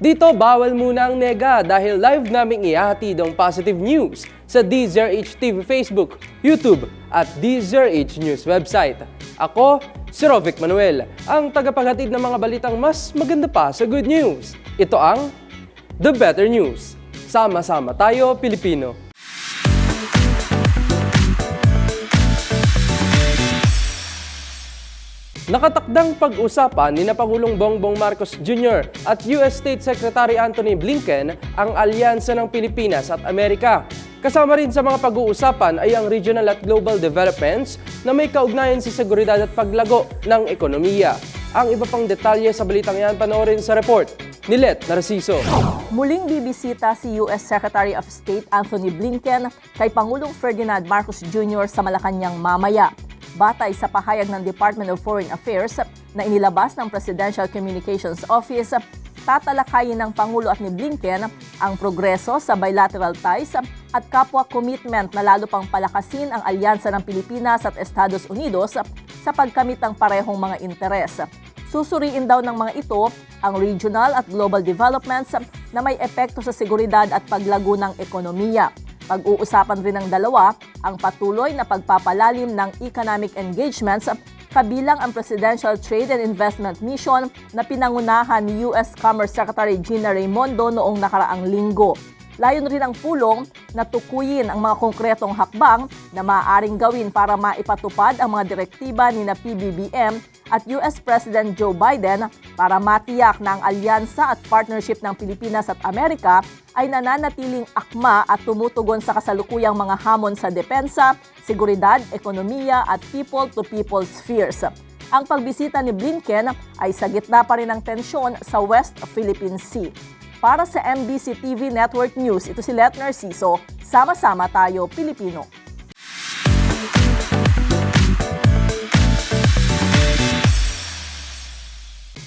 Dito, bawal muna ang nega dahil live naming ihahatid ang positive news sa DZRH TV Facebook, YouTube at DZRH News website. Ako, si Rovic Manuel, ang tagapaghatid ng mga balitang mas maganda pa sa good news. Ito ang The Better News. Sama-sama tayo, Pilipino. Nakatakdang pag-usapan ni na Pangulong Bongbong Marcos Jr. at US State Secretary Anthony Blinken ang alyansa ng Pilipinas at Amerika. Kasama rin sa mga pag-uusapan ay ang regional at global developments na may kaugnayan sa seguridad at paglago ng ekonomiya. Ang iba pang detalye sa balitang yan panoorin sa report ni Let Narciso. Muling bibisita si US Secretary of State Anthony Blinken kay Pangulong Ferdinand Marcos Jr. sa Malacanang mamaya. Batay sa pahayag ng Department of Foreign Affairs na inilabas ng Presidential Communications Office, tatalakayin ng Pangulo at ni Blinken ang progreso sa bilateral ties at kapwa commitment na lalo pang palakasin ang alyansa ng Pilipinas at Estados Unidos sa pagkamit ng parehong mga interes. Susuriin daw ng mga ito ang regional at global developments na may epekto sa seguridad at paglago ng ekonomiya. Pag-uusapan rin ng dalawa ang patuloy na pagpapalalim ng economic engagements kabilang ang Presidential Trade and Investment Mission na pinangunahan ni US Commerce Secretary Gina Raimondo noong nakaraang linggo. Layon rin ang pulong na tukuyin ang mga konkretong hakbang na maaaring gawin para maipatupad ang mga direktiba ni na PBBM at US President Joe Biden para matiyak na ang alyansa at partnership ng Pilipinas at Amerika ay nananatiling akma at tumutugon sa kasalukuyang mga hamon sa depensa, seguridad, ekonomiya at people-to-people spheres. Ang pagbisita ni Blinken ay sa gitna pa rin ng tensyon sa West Philippine Sea. Para sa MBC TV Network News, ito si Let Narciso. Sama-sama tayo, Pilipino.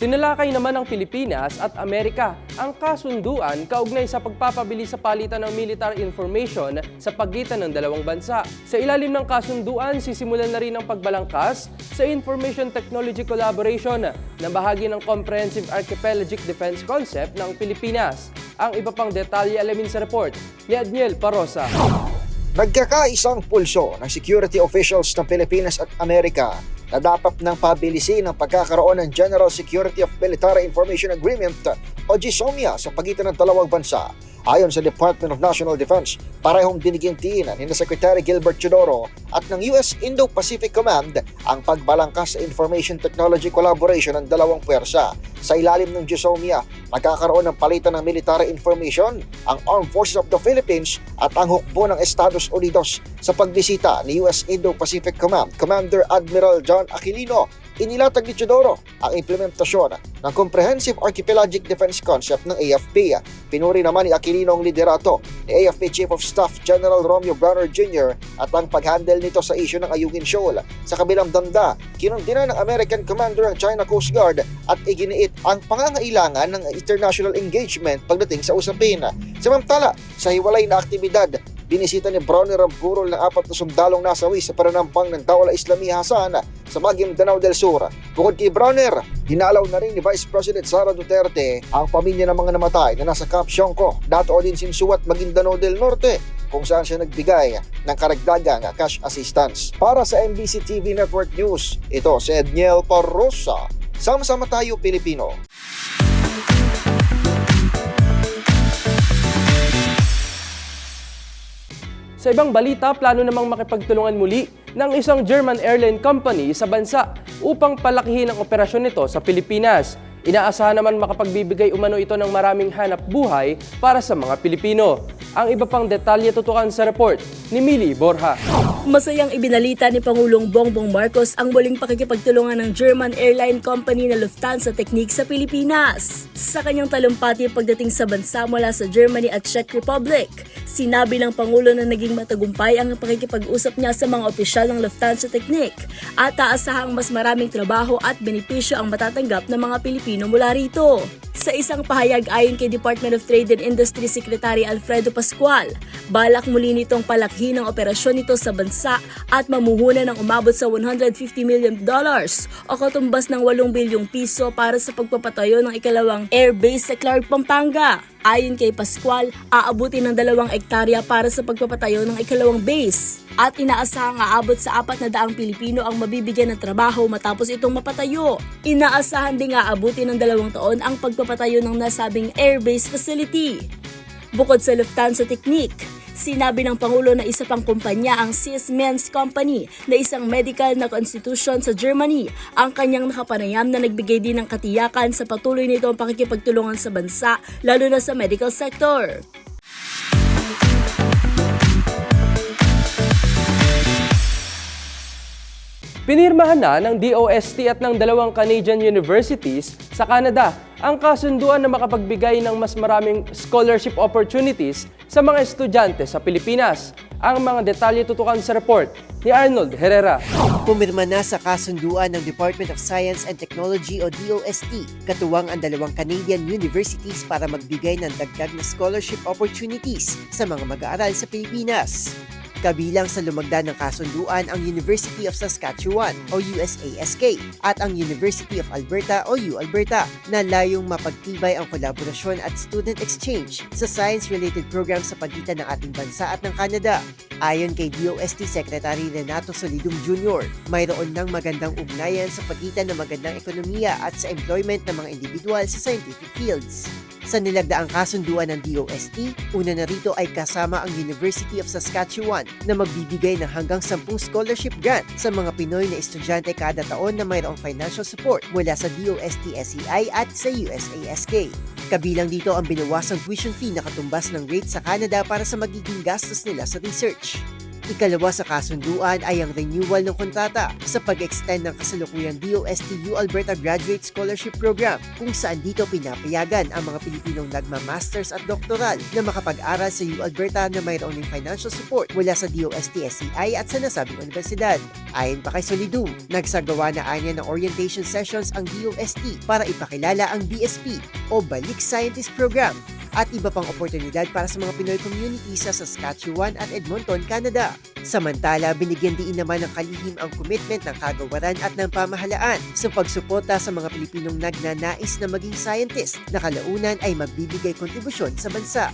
Tinalakay naman ng Pilipinas at Amerika ang kasunduan kaugnay sa pagpapabili sa palitan ng military information sa pagitan ng dalawang bansa. Sa ilalim ng kasunduan, sisimulan na rin ang pagbalangkas sa information technology collaboration na bahagi ng Comprehensive Archipelagic Defense Concept ng Pilipinas. Ang iba pang detalye alamin sa report ni Adniel Parosa. Nagkakaisang pulso ng security officials ng Pilipinas at Amerika na dapat ng pabilisin ang pagkakaroon ng General Security of Military Information Agreement o GSOMIA sa pagitan ng dalawang bansa. Ayon sa Department of National Defense, parehong binigintiin ni na Secretary Gilbert Chodoro at ng US Indo-Pacific Command ang pagbalangkas sa information technology collaboration ng dalawang pwersa. Sa ilalim ng GSOMIA, magkakaroon ng palitan ng military information ang Armed Forces of the Philippines at ang hukbo ng Estados Unidos sa pagbisita ni US Indo-Pacific Command Commander Admiral John Aquilino inilatag ni Chodoro ang implementasyon ng Comprehensive Archipelagic Defense Concept ng AFP. Pinuri naman ni Aquilino ang liderato ni AFP Chief of Staff General Romeo Browner Jr. at ang paghandle nito sa issue ng Ayungin Shoal. Sa kabilang danda, kinundina ng American Commander ang China Coast Guard at iginiit ang pangangailangan ng international engagement pagdating sa usapin. Samantala, sa hiwalay na aktibidad, binisita ni Browner ang burol ng apat na sundalong nasawi sa pananampang ng Dawla Islami Hasan sa Magim Danao del Sur. Bukod kay Browner, dinalaw na rin ni Vice President Sara Duterte ang pamilya ng mga namatay na nasa Camp Siongco, Dato din Sinsuat Maguindanao del Norte kung saan siya nagbigay ng karagdagang cash assistance. Para sa MBC TV Network News, ito si Edniel Parrosa. Sama-sama tayo Pilipino. Sa ibang balita, plano namang makipagtulungan muli ng isang German airline company sa bansa upang palakihin ang operasyon nito sa Pilipinas. Inaasahan naman makapagbibigay umano ito ng maraming hanap buhay para sa mga Pilipino. Ang iba pang detalye tutukan sa report ni Mili Borja. Masayang ibinalita ni Pangulong Bongbong Marcos ang muling pakikipagtulungan ng German airline company na Lufthansa Technique sa Pilipinas. Sa kanyang talumpati pagdating sa bansa mula sa Germany at Czech Republic, sinabi ng Pangulo na naging matagumpay ang pakikipag-usap niya sa mga opisyal ng Lufthansa Technique at aasahang mas maraming trabaho at benepisyo ang matatanggap ng mga Pilipino mula rito. Sa isang pahayag ayon kay Department of Trade and Industry Secretary Alfredo Pascual, balak muli nitong palakhin ang operasyon nito sa bansa at mamuhunan ng umabot sa 150 million dollars o katumbas ng 8 bilyong piso para sa pagpapatayo ng ikalawang airbase sa Clark, Pampanga. Ayon kay Pascual, aabuti ng dalawang ektarya para sa pagpapatayo ng ikalawang base at inaasahang aabot sa apat na daang Pilipino ang mabibigyan ng trabaho matapos itong mapatayo. Inaasahan din aabuti ng dalawang taon ang pagpapatayo ng nasabing airbase facility. Bukod sa Lufthansa Technique, sinabi ng Pangulo na isa pang kumpanya ang Siemens Company na isang medical na institution sa Germany ang kanyang nakapanayam na nagbigay din ng katiyakan sa patuloy nitong pakikipagtulungan sa bansa lalo na sa medical sector. Pinirmahan na ng DOST at ng dalawang Canadian universities sa Canada ang kasunduan na makapagbigay ng mas maraming scholarship opportunities sa mga estudyante sa Pilipinas. Ang mga detalye tutukan sa report ni Arnold Herrera. Pumirma na sa kasunduan ng Department of Science and Technology o DOST, katuwang ang dalawang Canadian universities para magbigay ng dagdag na scholarship opportunities sa mga mag-aaral sa Pilipinas. Kabilang sa lumagda ng kasunduan ang University of Saskatchewan o USASK at ang University of Alberta o UAlberta na layong mapagtibay ang kolaborasyon at student exchange sa science-related programs sa pagitan ng ating bansa at ng Canada. Ayon kay DOST Secretary Renato Solidum Jr., mayroon ng magandang ugnayan sa pagitan ng magandang ekonomiya at sa employment ng mga individual sa scientific fields. Sa nilagdaang kasunduan ng DOST, una na rito ay kasama ang University of Saskatchewan na magbibigay ng hanggang 10 scholarship grant sa mga Pinoy na estudyante kada taon na mayroong financial support mula sa DOST SEI at sa USASK. Kabilang dito ang binawasang tuition fee na katumbas ng rate sa Canada para sa magiging gastos nila sa research. Ikalawa sa kasunduan ay ang renewal ng kontrata sa pag-extend ng kasalukuyang DOST U Alberta Graduate Scholarship Program kung saan dito pinapayagan ang mga Pilipinong nagma-masters at doktoral na makapag-aral sa U Alberta na mayroon ng financial support mula sa DOST SEI at sa nasabing universidad. Ayon pa kay Solidum, nagsagawa na anya ng orientation sessions ang DOST para ipakilala ang BSP o Balik Scientist Program at iba pang oportunidad para sa mga Pinoy community sa Saskatchewan at Edmonton, Canada. Samantala, binigyan din naman ng kalihim ang commitment ng kagawaran at ng pamahalaan sa pagsuporta sa mga Pilipinong nagnanais na maging scientist na kalaunan ay magbibigay kontribusyon sa bansa.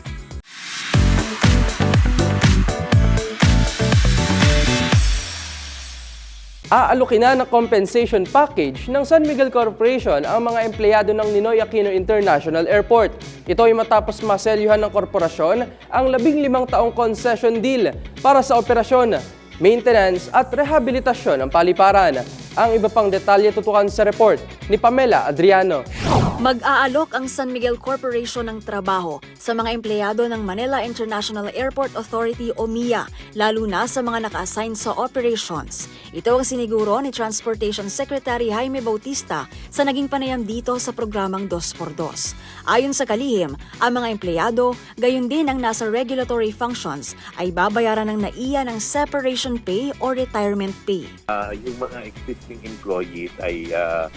Aalukin na ng compensation package ng San Miguel Corporation ang mga empleyado ng Ninoy Aquino International Airport. Ito ay matapos maselyuhan ng korporasyon ang 15 taong concession deal para sa operasyon, maintenance at rehabilitasyon ng paliparan. Ang iba pang detalye tutukan sa report ni Pamela Adriano. Mag-aalok ang San Miguel Corporation ng trabaho sa mga empleyado ng Manila International Airport Authority o MIA, lalo na sa mga naka-assign sa operations. Ito ang siniguro ni Transportation Secretary Jaime Bautista sa naging panayam dito sa programang 2x2. Ayon sa kalihim, ang mga empleyado, gayon din ang nasa regulatory functions, ay babayaran ng naiya ng separation pay or retirement pay. Ah, yung mga existing employees ay ah,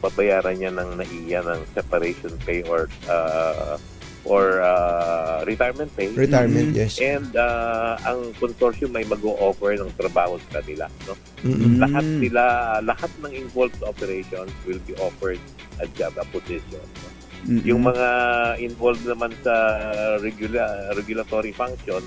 babayaran niya ng naiya ng separation pay or ah, or ah, retirement pay. Retirement, yes. And ah, ang consortium ay mag-o-offer ng trabaho sa kanila. No? Mm-mm. Lahat sila, lahat ng involved operations will be offered a job, a position. no? Mm-mm. Yung mga involved naman sa regula- regulatory function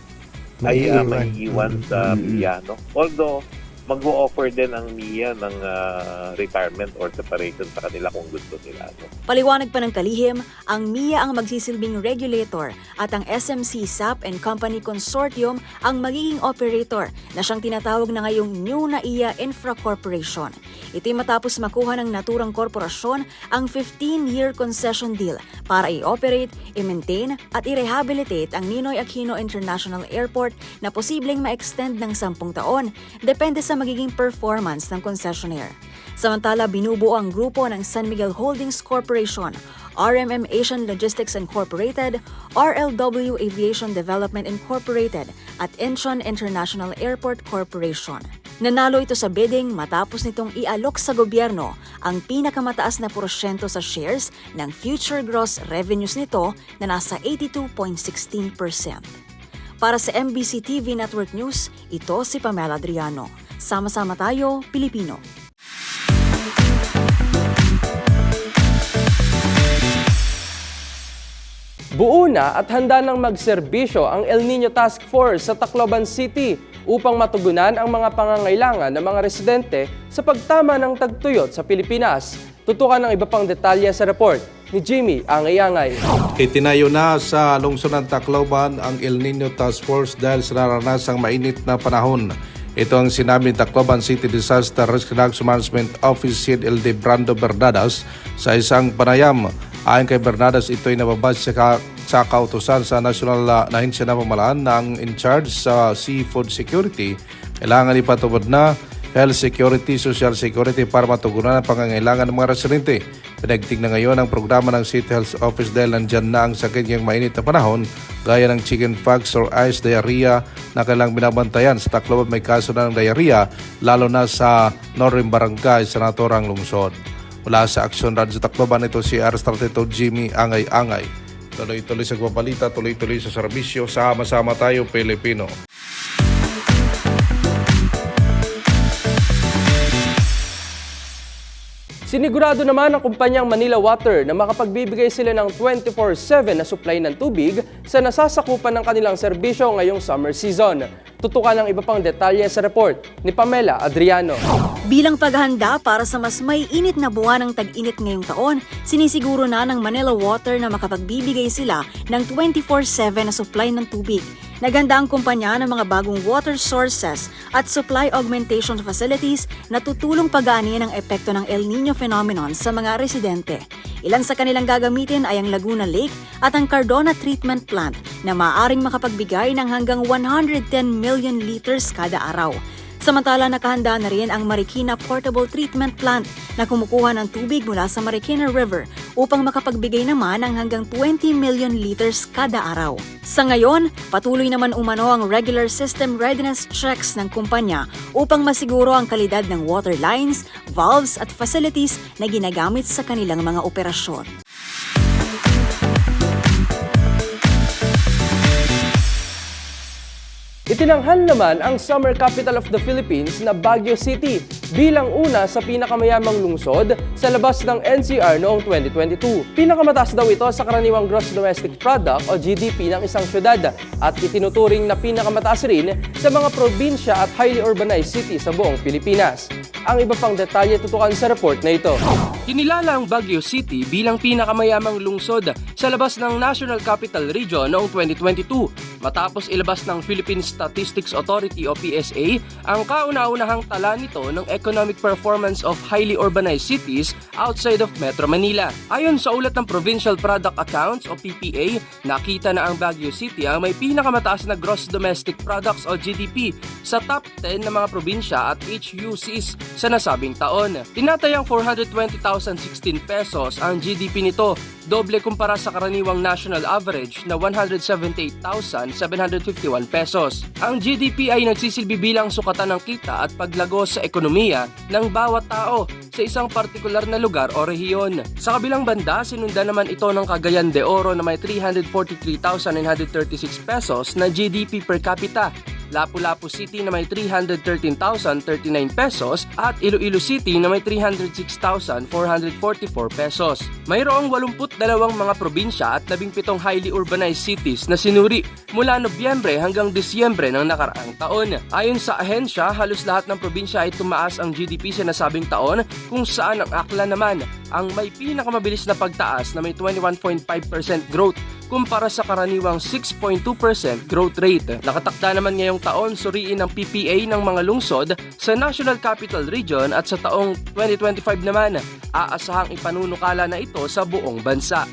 ay uh, Maiiwan. sa Mm-mm. PIA. No? Although, mag-o-offer din ang MIA ng ah, retirement or separation sa kanila kung gusto nila. No? Paliwanag pa ng kalihim, ang MIA ang magsisilbing regulator at ang SMC SAP and Company Consortium ang magiging operator na siyang tinatawag na ngayong New NAIA Infra Corporation. Ito'y matapos makuha ng naturang korporasyon ang 15-year concession deal para i-operate, i-maintain at i-rehabilitate ang Ninoy Aquino International Airport na posibleng ma-extend ng 10 taon depende sa magiging performance ng concessionaire. Samantala, binubuo ang grupo ng San Miguel Holdings Corporation, RMM Asian Logistics Incorporated, RLW Aviation Development Incorporated at Incheon International Airport Corporation. Nanalo ito sa bidding matapos nitong ialok sa gobyerno ang pinakamataas na porsyento sa shares ng future gross revenues nito na nasa 82.16%. Para sa MBC TV Network News, ito si Pamela Adriano. Sama-sama tayo, Pilipino. Buo na at handa nang magserbisyo ang El Nino Task Force sa Tacloban City upang matugunan ang mga pangangailangan ng mga residente sa pagtama ng tagtuyot sa Pilipinas. Tutukan ng iba pang detalye sa report ni Jimmy Angay-Angay. Itinayo na sa lungsod ng Tacloban ang El Nino Task Force dahil sa naranasang mainit na panahon. Ito ang sinabi ni Tacloban City Disaster Risk Reduction Management Office Head LD Brando Bernadas sa isang panayam. Ayon kay Bernadas, ito ay nababas sa, ka- sa kautusan sa National uh, na Ahensya ng Pamalaan ng in charge sa seafood security. Kailangan ipatubod na health security, social security para matugunan ang pangangailangan ng mga residente. Pinagtignan ngayon ang programa ng City Health Office dahil nandyan na ang sakit ngayong mainit na panahon gaya ng chicken pox or ice diarrhea na kailang binabantayan. Sa Tacloban may kaso na ng diarrhea lalo na sa Northern Barangay sa naturang lungsod. Mula sa Action Radio sa Tacloban ito si Arstrateto Jimmy Angay-Angay. Tuloy-tuloy sa gwabalita, tuloy-tuloy sa serbisyo, sama-sama tayo Pilipino. Sinigurado naman ng kumpanyang Manila Water na makapagbibigay sila ng 24-7 na supply ng tubig sa nasasakupan ng kanilang serbisyo ngayong summer season. Tutukan ng iba pang detalye sa report ni Pamela Adriano. Bilang paghahanda para sa mas may init na buwan ng tag-init ngayong taon, sinisiguro na ng Manila Water na makapagbibigay sila ng 24-7 na supply ng tubig. Naganda ang kumpanya ng mga bagong water sources at supply augmentation facilities na tutulong pagaanin ang epekto ng El Nino phenomenon sa mga residente. Ilan sa kanilang gagamitin ay ang Laguna Lake at ang Cardona Treatment Plant na maaaring makapagbigay ng hanggang 110 million liters kada araw. Samantala nakahanda na rin ang Marikina Portable Treatment Plant na kumukuha ng tubig mula sa Marikina River upang makapagbigay naman ng hanggang 20 million liters kada araw. Sa ngayon, patuloy naman umano ang regular system readiness checks ng kumpanya upang masiguro ang kalidad ng water lines, valves at facilities na ginagamit sa kanilang mga operasyon. Itinanghal naman ang summer capital of the Philippines na Baguio City bilang una sa pinakamayamang lungsod sa labas ng NCR noong 2022. Pinakamataas daw ito sa karaniwang gross domestic product o GDP ng isang syudad at itinuturing na pinakamataas rin sa mga probinsya at highly urbanized city sa buong Pilipinas. Ang iba pang detalye tutukan sa report na ito. Kinilala ang Baguio City bilang pinakamayamang lungsod sa labas ng National Capital Region noong 2022 matapos ilabas ng Philippine Statistics Authority o PSA ang kauna-unahang tala nito ng economic performance of highly urbanized cities outside of Metro Manila. Ayon sa ulat ng Provincial Product Accounts o PPA, nakita na ang Baguio City ang may pinakamataas na gross domestic products o GDP sa top 10 ng mga probinsya at HUCs sa nasabing taon. Tinatayang 420,016 pesos ang GDP nito, doble kumpara sa karaniwang national average na 178,751 pesos. Ang GDP ay nagsisilbi bilang sukatan ng kita at paglago sa ekonomiya ng bawat tao sa isang partikular na lugar o rehiyon. Sa kabilang banda, sinundan naman ito ng Cagayan de Oro na may 343,936 pesos na GDP per capita Lapu-Lapu City na may 313,039 pesos at Iloilo City na may 306,444 pesos. Mayroong 82 mga probinsya at 17 highly urbanized cities na sinuri mula Nobyembre hanggang Disyembre ng nakaraang taon. Ayon sa ahensya, halos lahat ng probinsya ay tumaas ang GDP sa nasabing taon kung saan ang akla naman ang may pinakamabilis na pagtaas na may 21.5% growth kumpara sa karaniwang 6.2% growth rate. Nakatakda naman ngayong taon suriin ng PPA ng mga lungsod sa National Capital Region at sa taong 2025 naman aasahang ipanunukala na ito sa buong bansa.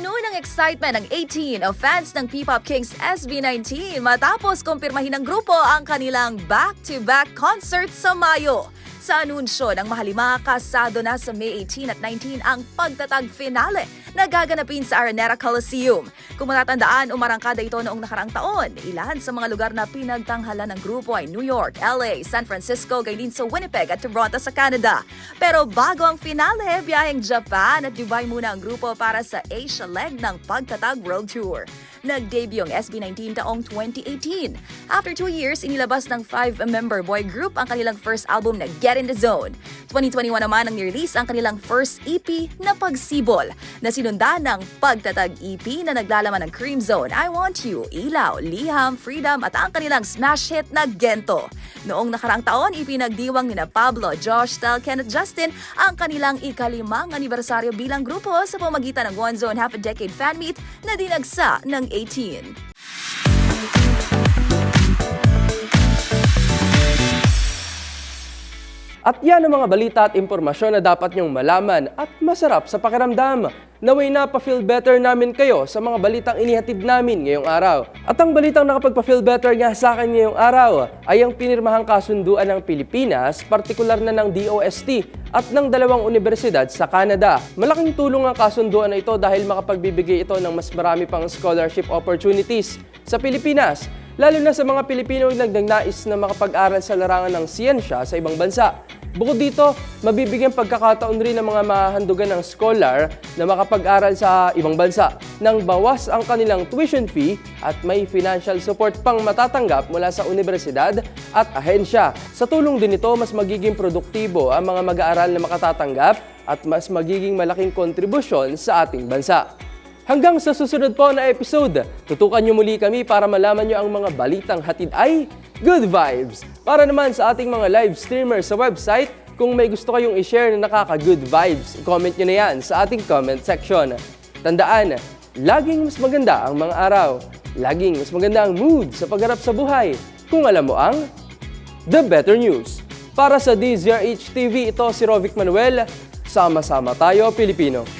Napuno ng excitement ang 18 of fans ng P-Pop Kings SB19 matapos kumpirmahin ng grupo ang kanilang back-to-back concert sa Mayo. Sa anunsyo ng mahalima, kasado na sa May 18 at 19 ang pagtatag finale na gaganapin sa Araneta Coliseum. Kung matatandaan, umarangkada ito noong nakarang taon. Ilan sa mga lugar na pinagtanghala ng grupo ay New York, LA, San Francisco, gayon din sa Winnipeg at Toronto sa Canada. Pero bago ang finale, biyaheng Japan at Dubai muna ang grupo para sa Asia leg ng Pagtatag World Tour. Nag-debut ang SB19 taong 2018. After two years, inilabas ng five-member boy group ang kanilang first album na Get in the Zone. 2021 naman ang nirelease ang kanilang first EP na Pagsibol na sinundan ng Pagtatag EP na naglalaman ng Cream Zone, I Want You, Ilaw, Liham, Freedom at ang kanilang smash hit na Gento. Noong nakaraang taon, ipinagdiwang ni na Pablo, Josh, Tel, Ken at Justin ang kanilang ikalimang anibersaryo bilang grupo sa pamagitan ng One Zone Half a Decade Fan Meet na dinagsa ng 18. At yan ang mga balita at impormasyon na dapat niyong malaman at masarap sa pakiramdam. Naway na pa-feel better namin kayo sa mga balitang inihatid namin ngayong araw. At ang balitang nakapagpa-feel better nga sa akin ngayong araw ay ang pinirmahang kasunduan ng Pilipinas, partikular na ng DOST at ng dalawang universidad sa Canada. Malaking tulong ang kasunduan na ito dahil makapagbibigay ito ng mas marami pang scholarship opportunities sa Pilipinas lalo na sa mga Pilipino na nagnais na makapag-aral sa larangan ng siyensya sa ibang bansa. Bukod dito, mabibigyan pagkakataon rin ng mga mahandugan ng scholar na makapag-aral sa ibang bansa nang bawas ang kanilang tuition fee at may financial support pang matatanggap mula sa universidad at ahensya. Sa tulong din ito, mas magiging produktibo ang mga mag-aaral na makatatanggap at mas magiging malaking kontribusyon sa ating bansa. Hanggang sa susunod po na episode, tutukan nyo muli kami para malaman nyo ang mga balitang hatid ay Good Vibes. Para naman sa ating mga live streamers sa website, kung may gusto kayong i-share na nakaka-good vibes, i-comment nyo na yan sa ating comment section. Tandaan, laging mas maganda ang mga araw. Laging mas maganda ang mood sa pagharap sa buhay. Kung alam mo ang The Better News. Para sa DZRH TV, ito si Rovic Manuel. Sama-sama tayo, Pilipino.